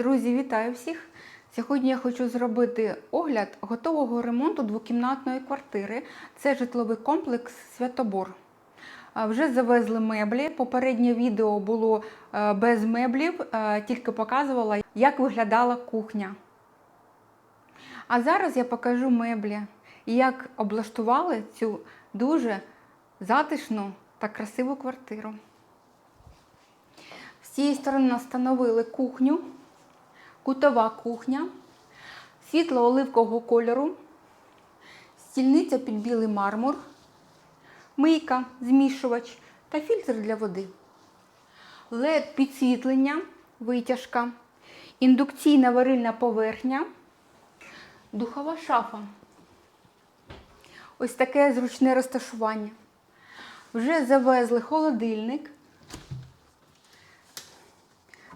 Друзі, вітаю всіх! Сьогодні я хочу зробити огляд готового ремонту двокімнатної квартири. Це житловий комплекс Святобор. Вже завезли меблі. Попереднє відео було е, без меблів, е, тільки показувала, як виглядала кухня. А зараз я покажу меблі і як облаштували цю дуже затишну та красиву квартиру. З цієї сторони встановили кухню, кутова кухня, світло оливкового кольору, стільниця під білий мармур, мийка, змішувач та фільтр для води, led підсвітлення, витяжка, індукційна варильна поверхня, духова шафа. Ось таке зручне розташування. Вже завезли холодильник.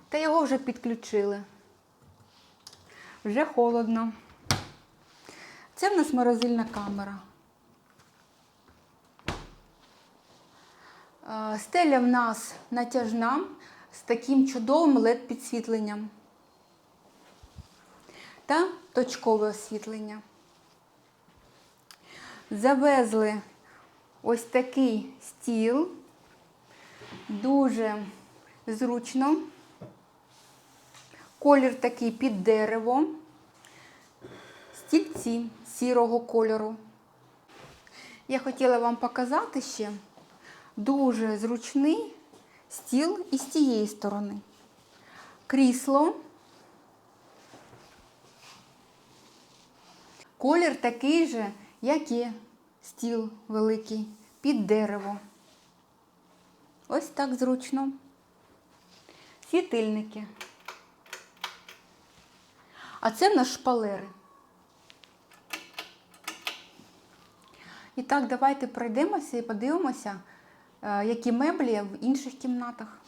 Та його вже підключили. Вже холодно. Це в нас морозильна камера. Е, Стеля в нас натяжна з таким чудовим LED-підсвітленням та точкове освітлення. Завезли ось такий стіл, дуже зручно. Колір такий під дерево, стільці сірого кольору. Я хотіла вам показати ще дуже зручний стіл із тієї сторони. Крісло. Колір такий же, як і стіл великий, під дерево. Ось так зручно. Світильники. А це в нас шпалери. І так, давайте пройдемося і подивимося, е, які меблі в інших кімнатах.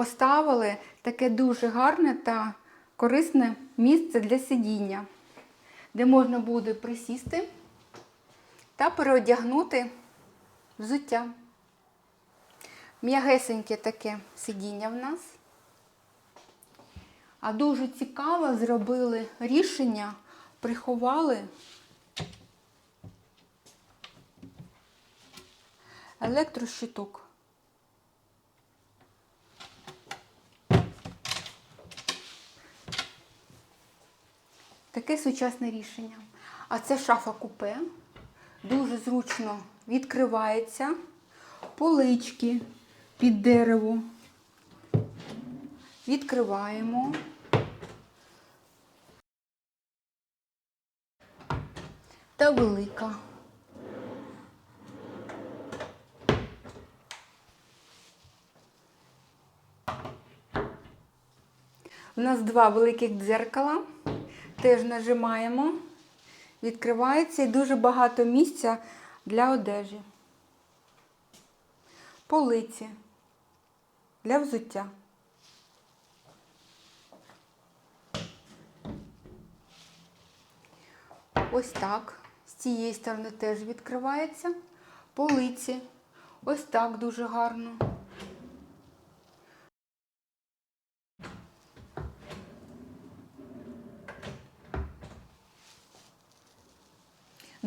Поставили таке дуже гарне та корисне місце для сидіння, де можна буде присісти та переодягнути взуття. М'ягесеньке таке сидіння в нас. А дуже цікаво зробили рішення, приховали електрощиток. Таке сучасне рішення. А це шафа купе. Дуже зручно відкривається. Полички під дерево. Відкриваємо. Та велика. У нас два великих дзеркала. Теж нажимаємо, відкривається і дуже багато місця для одежі. Полиці для взуття. Ось так. З цієї сторони теж відкривається. Полиці. Ось так дуже гарно.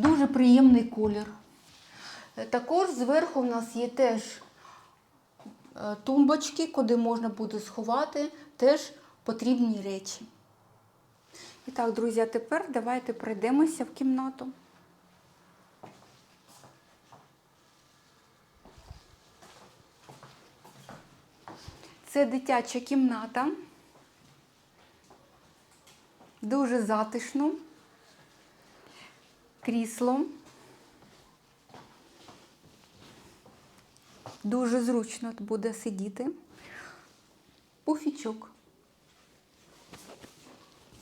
Дуже приємний колір. Е, Також зверху в нас є теж е, тумбочки, куди можна буде сховати теж потрібні речі. І так, друзі, тепер давайте пройдемося в кімнату. Це дитяча кімната. Дуже затишно крісло. Дуже зручно буде сидіти. Пуфічок.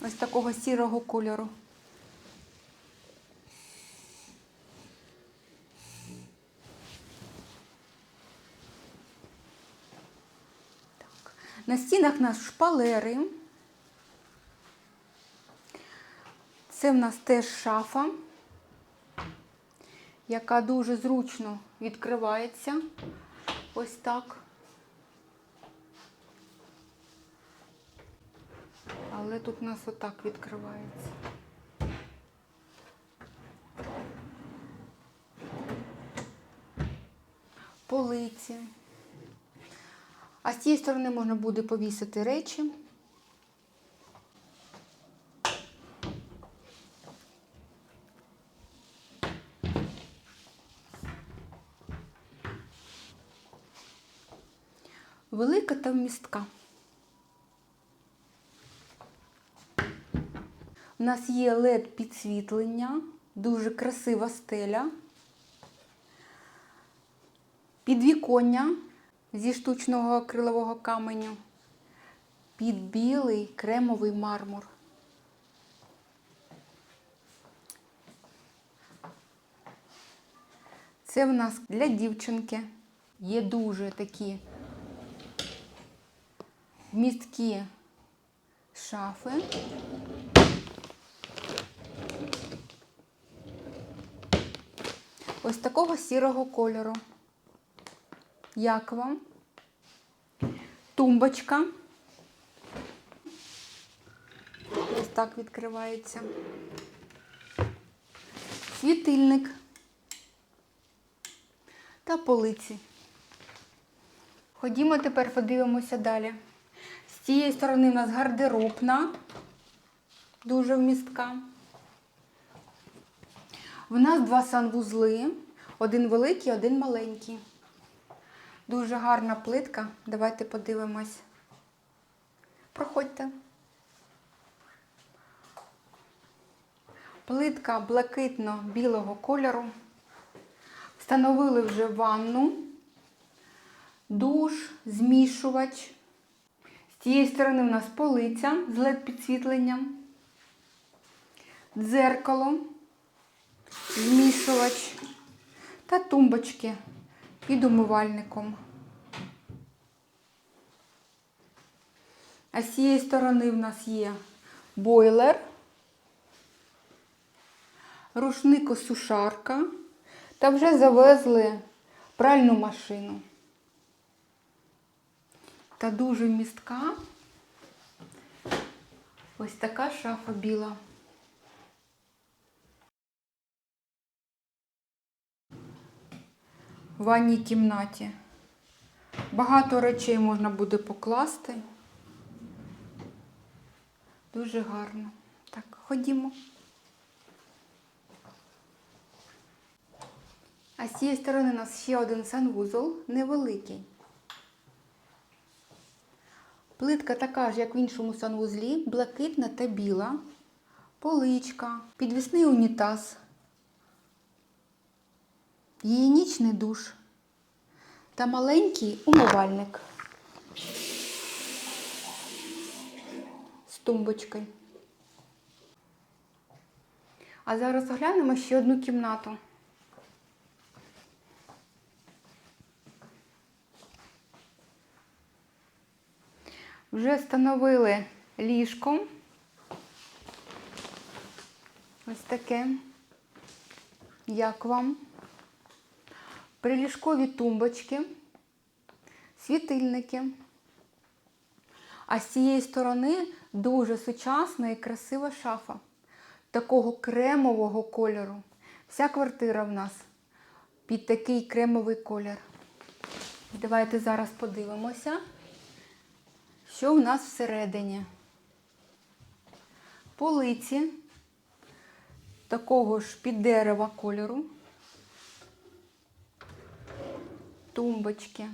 Ось такого сірого кольору. На стінах у нас шпалери. Це в нас теж шафа, яка дуже зручно відкривається. Ось так. Але тут у нас отак відкривається. Полиці. А з цієї сторони можна буде повісити речі. Велика та вмістка. У нас є LED підсвітлення, дуже красива стеля. Підвіконня зі штучного акрилового каменю. Під білий кремовий мармур. Це в нас для дівчинки. Є дуже такі вмісткі шафи. Ось такого сірого кольору. Як вам? Тумбочка. Ось так відкривається. Світильник та полиці. Ходімо тепер подивимося далі. З цієї сторони у нас гардеробна, дуже вмістка. В нас два санвузли, один великий, один маленький. Дуже гарна плитка. Давайте подивимось. Проходьте. Плитка блакитно-білого кольору. Встановили вже ванну, душ, змішувач. З цієї сторони у нас полиця з LED-підсвітленням, дзеркало, змішувач та тумбочки під умивальником. А з цієї сторони в нас є бойлер, рушникосушарка та вже завезли пральну машину. Та дуже містка. Ось така шафа біла. В ванній кімнаті. Багато речей можна буде покласти. Дуже гарно. Так, ходімо. А з цієї сторони у нас ще один санвузол невеликий. Плитка така ж, як в іншому санвузлі, блакитна та біла, поличка, підвісний унітаз, гігієнічний душ та маленький умивальник з тумбочкою. А зараз оглянемо ще одну кімнату. Вже встановили ліжко. Ось таке. Як вам? Приліжкові тумбочки, світильники. А з цієї сторони дуже сучасна і красива шафа. Такого кремового кольору. Вся квартира в нас під такий кремовий колір. Давайте зараз подивимося. Що в нас всередині? Полиці такого ж під дерева кольору, тумбочки.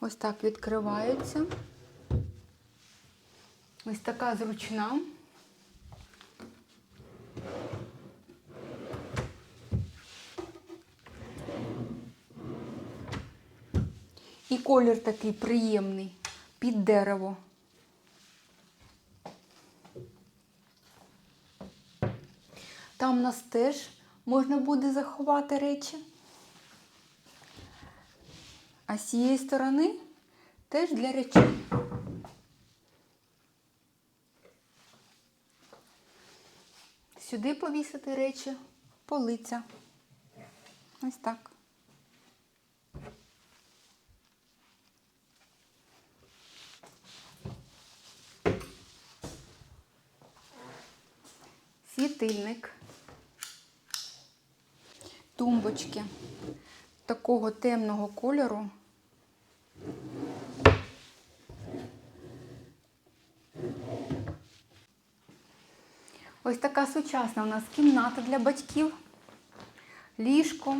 Ось так відкриваються. Ось така зручна. Колір такий приємний під дерево. Там нас теж можна буде заховати речі. А з цієї сторони теж для речей. Сюди повісити речі, полиця. Ось так. Світильник. Тумбочки такого темного кольору. Ось така сучасна у нас кімната для батьків, ліжко,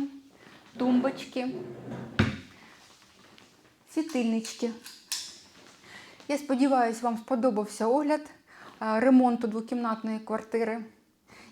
тумбочки, світильнички. Я сподіваюся, вам сподобався огляд ремонту двокімнатної квартири.